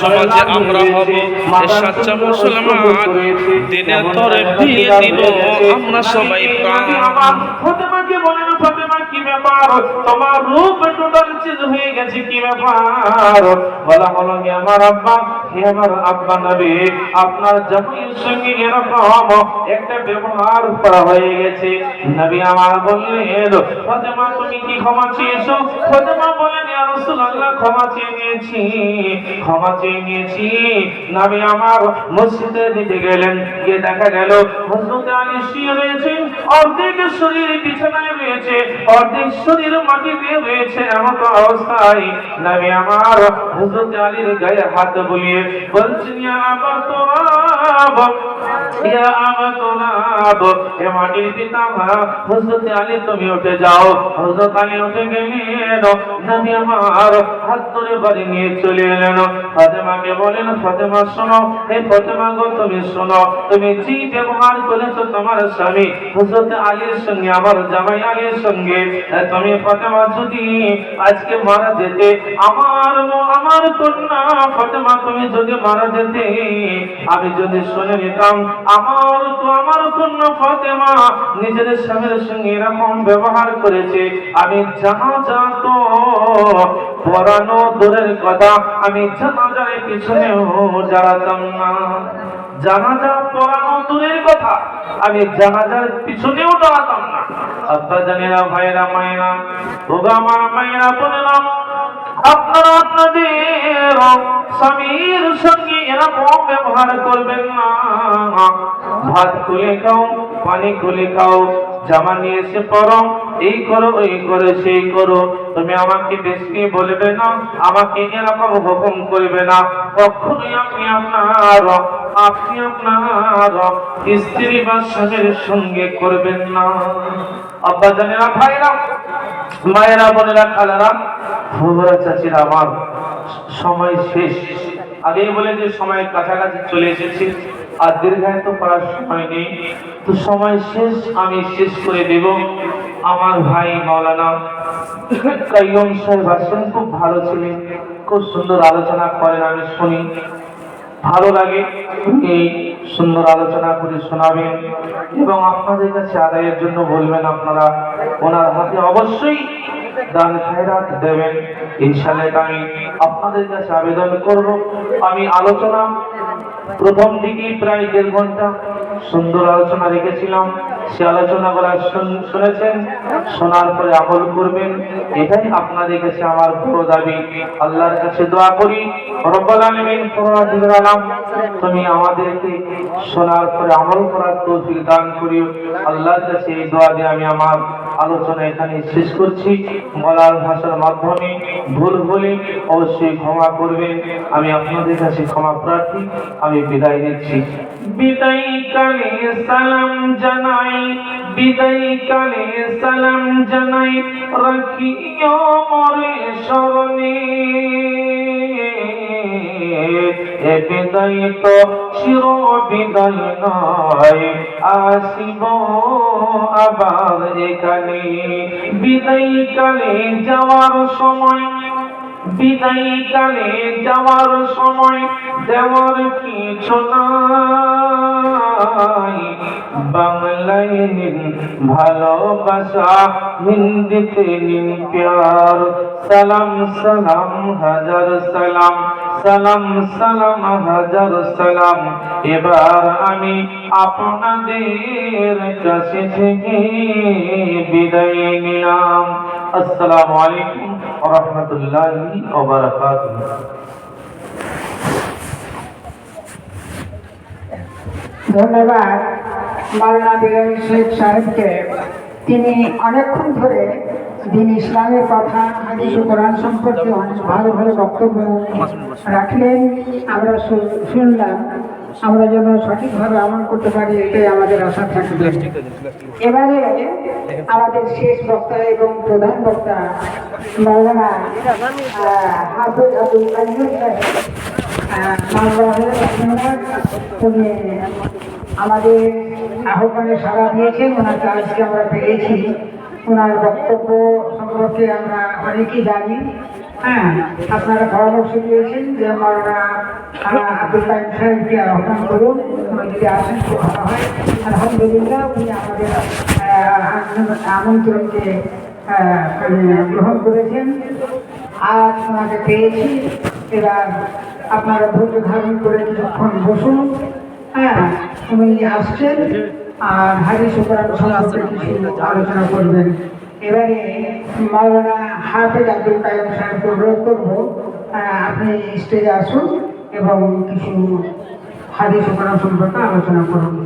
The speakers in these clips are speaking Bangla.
সমাজে আমরা হব সাচ্চা মুসলমান। দিনে তরে বিয়ে দিব আমরা সবাই প্রাণ ফাতেমা কি ব্যাপার? তোমার রূপ টোটাল চেঞ্জ হয়ে গেছে, কি ব্যাপার? বলা হলো কি আমার আব্বা, হে আমার আব্বা নবী, আপনার জামাইয়ের সঙ্গে এরকম একটা ব্যবহার করা হয়ে গেছে। নবী আমার বললেন, ফাতেমা, তুমি কি ক্ষমা চেয়েছো? ফাতেমা বলেন ইয়া রাসূলুল্লাহ, ক্ষমা চেয়ে নিয়েছি, ক্ষমা চেয়ে নিয়েছি। নবী আমার মসজিদে দিতে গেলেন, গিয়ে দেখা গেল হযরত আলী শুয়ে রয়েছেন অর্ধেক শরীর বিছানায় রয়েছে। অর্ধেক শরীর মাটিতে রয়েছে এমন অবস্থায় নবী আমার হুজুর আলীর গায়ে হাত বুলিয়ে বলছেন আমার আবা ব্যবহার করেছ তোমার স্বামী, হযরত আলীর সঙ্গে, আমার জামাই আলীর সঙ্গে তুমি ফাতেমা যদি আজকে মারা যেতে, আমার আমার কন্যা ফাতেমা, তুমি যদি মারা যেতে, আমি যদি শুনে নিতাম, আমার তো, আমার কন্যা ফাতেমা নিজের স্বামীর সঙ্গে এরকম ব্যবহার করেছে। আমি যাহা তো পড়ানো দূরের কথা। আমি জানাজার পিছনেও দাঁড়াতাম না। জানাজা পড়ানো দূরের কথা। আমি জানাজার পিছনেও দাঁড়াতাম না। আব্বা জানেরা ভাইরা মায়েরা ওগা আমার মায়েরা, বোনেরা আপনারা আপনাদের স্বামীর সঙ্গে এরকম ব্যবহার করবেন না, ভাত খুলে খাও, পানি খুলে খাও, জামা নিয়ে এসে পরো এই করো এই করো, সেই করো। তুমি আমাকে বেশি বলবে না, আমাকে এরকম হুকুম করবে না। কখনোই আপনি আপনার আপনি আপনার স্ত্রী বা স্বামীর সঙ্গে করবেন না। আব্বা জানেরা, ভাইরা, মায়েরা, বোনেরা, খালারা ফুবরা চাচিরা, আমার সময় শেষ। আগেই বলে যে সময় কাছাকাছি চলে এসেছে, আর দীর্ঘায়িত করার সময় নেই। তো সময় শেষ, আমি শেষ করে দেব আমার ভাই মাওলানা কাইয়ম সাহেব আসেন খুব ভালো ছিলেন, খুব সুন্দর আলোচনা করেন, আমি শুনি। ভালো লাগে এই সুন্দর আলোচনা করে শোনাবেন। এবং আপনাদের কাছে আদায়ের জন্য বলবেন আপনারা, ওনার হাতে অবশ্যই দান খায়রাত দেবেন। ইনশাআল্লাহ আমি আপনাদের কাছে আবেদন করব। আমি আলোচনা প্রথম দিকে প্রায় দেড় ঘণ্টা সুন্দর আলোচনা রেখেছিলাম। সে আলোচনাগুলো শুন- শুনেছেন, শোনার পরে আমল করবেন। এটাই আপনাদের কাছে আমার বড় দাবি। আল্লাহর কাছে দোয়া করি। আলম, তুমি আমাদেরকে শোনার পরে আমল করার তৌফিক দান করিও। আল্লাহর কাছে এই দোয়া দিয়ে আমি আমার আলোচনা এখানে শেষ করছি। বলার ভাষার মাধ্যমে ভুল বলে অবশ্যই ক্ষমা করবেন। আমি আপনাদের কাছে ক্ষমা প্রার্থী, আমি বিদায় নিচ্ছি। বিদায় কালে সালাম জানাই, বিদায় কালে সালাম জানাই, রাখিও মরে স্মরণে এ বিদায় তো চির বিদায় নয় আসিব আবার এখানে। যাওয়ার সময় যাওয়ার সময় দেওয়ার কিছু নাই। বাংলায় নিন ভালোবাসা, হিন্দিতে নিন প্যার। সালাম সালাম, হাজার সালাম। সালাম সালাম এবার আমি আপনাদের কাছে থেকে বিদায় নিলাম। আসসালামু ধন্যবাদ মাওলানা বেগম শেখ সাহেবকে। তিনি অনেকক্ষণ ধরে দিন ইসলামের কথা ও কোরআন সম্পর্কে অনেক ভালো ভালো বক্তব্য রাখলেন। আমরা শুনলাম। আমরা যেন সঠিকভাবে আমল করতে পারি এটাই আমাদের আশা থাকবে। এবারে আমাদের শেষ বক্তা এবং প্রধান বক্তা মাওলানা আহ, হাফিজ আব্দুল ধন্যবাদ উনি আমাদের আহ্বানে সাড়া দিয়েছেন। ওনাকে আজকে আমরা পেয়েছি। ওনার বক্তব্য সম্পর্কে আমরা অনেকেই জানি। হ্যাঁ আপনারা পরামর্শ দিয়েছেন যে আমরা আব্দুল কাইম সাহেবকে আহ্বান করুন যদি আসেন খুব ভালো হয়। আলহামদুলিল্লাহ, উনি আমাদের আমন্ত্রণকে মানে গ্রহণ করেছেন। আজ ওনাকে পেয়েছি। এবার আপনারা ধৈর্য ধারণ করে কিছুক্ষণ বসুন। হ্যাঁ উনি আসছেন। আর হাজি শুক্রান সম্পর্কে কিছু আলোচনা করবেন। এবারে মাওলানা হাফেজ আব্দুল কাইম সাহেবকে অনুরোধ করব আপনি স্টেজে আসুন এবং কিছু হাজি শুক্রান সম্পর্কে আলোচনা করুন।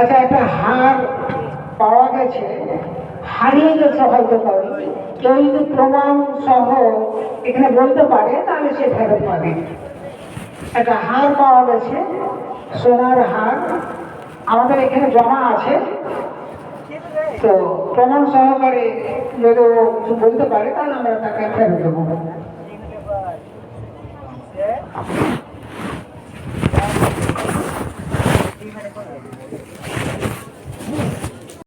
আচ্ছা একটা হার পাওয়া গেছে, হারিয়ে গেছে হয়তো কারও কেউ যদি প্রমাণ সহ এখানে বলতে পারে, তাহলে সে ফেরত পাবে। একটা হার পাওয়া গেছে, সোনার হার আমাদের এখানে জমা আছে তো প্রমাণ সহকারে যদি বলতে পারে, তাহলে আমরা তাকে ফেরত দেবো